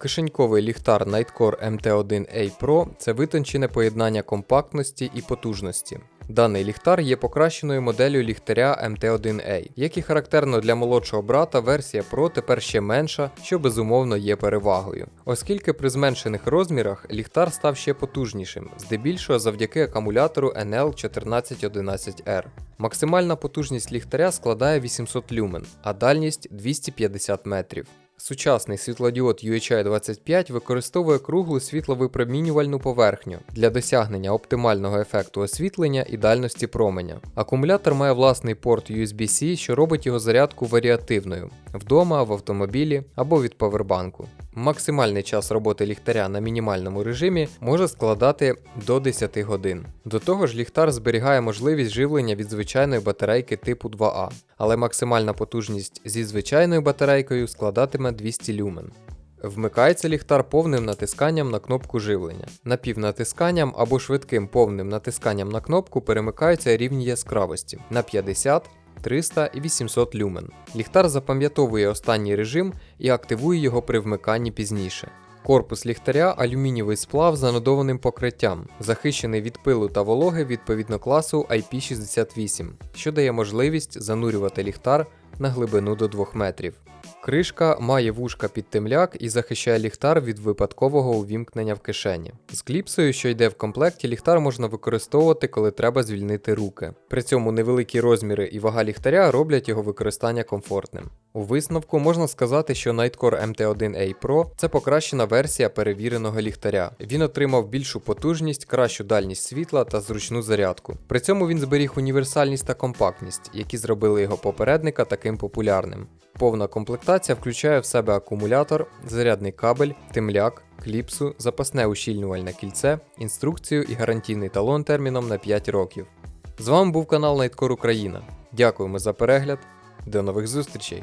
Кишеньковий ліхтар Nightcore MT1A Pro це витончене поєднання компактності і потужності. Даний ліхтар є покращеною моделлю ліхтаря MT1A. Як і характерно для молодшого брата, версія Pro тепер ще менша, що безумовно є перевагою. Оскільки при зменшених розмірах ліхтар став ще потужнішим, здебільшого завдяки акумулятору NL1411R. Максимальна потужність ліхтаря складає 800 люмен, а дальність 250 метрів. Сучасний світлодіод UHI 25 використовує круглу світловипромінювальну поверхню для досягнення оптимального ефекту освітлення і дальності променя. Акумулятор має власний порт USB-C, що робить його зарядку варіативною вдома, в автомобілі або від павербанку. Максимальний час роботи ліхтаря на мінімальному режимі може складати до 10 годин. До того ж, ліхтар зберігає можливість живлення від звичайної батарейки типу 2А, але максимальна потужність зі звичайною батарейкою складатиме 200 люмен. Вмикається ліхтар повним натисканням на кнопку живлення. Напівнатисканням або швидким повним натисканням на кнопку перемикаються рівні яскравості на 50, 300 і 800 люмен. Ліхтар запам'ятовує останній режим і активує його при вмиканні пізніше. Корпус ліхтаря алюмінієвий сплав з анодованим покриттям, захищений від пилу та вологи відповідно класу IP68, що дає можливість занурювати ліхтар на глибину до 2 метрів. Кришка має вушка під темляк і захищає ліхтар від випадкового увімкнення в кишені. З кліпсою, що йде в комплекті, ліхтар можна використовувати, коли треба звільнити руки. При цьому невеликі розміри і вага ліхтаря роблять його використання комфортним. У висновку можна сказати, що Nightcore MT1A Pro це покращена версія перевіреного ліхтаря. Він отримав більшу потужність, кращу дальність світла та зручну зарядку. При цьому він зберіг універсальність та компактність, які зробили його попередника таким популярним. Повна комплектація включає в себе акумулятор, зарядний кабель, темляк, кліпсу, запасне ущільнювальне кільце, інструкцію і гарантійний талон терміном на 5 років. З вами був канал Nightcore Україна. Дякуємо за перегляд. До нових зустрічей!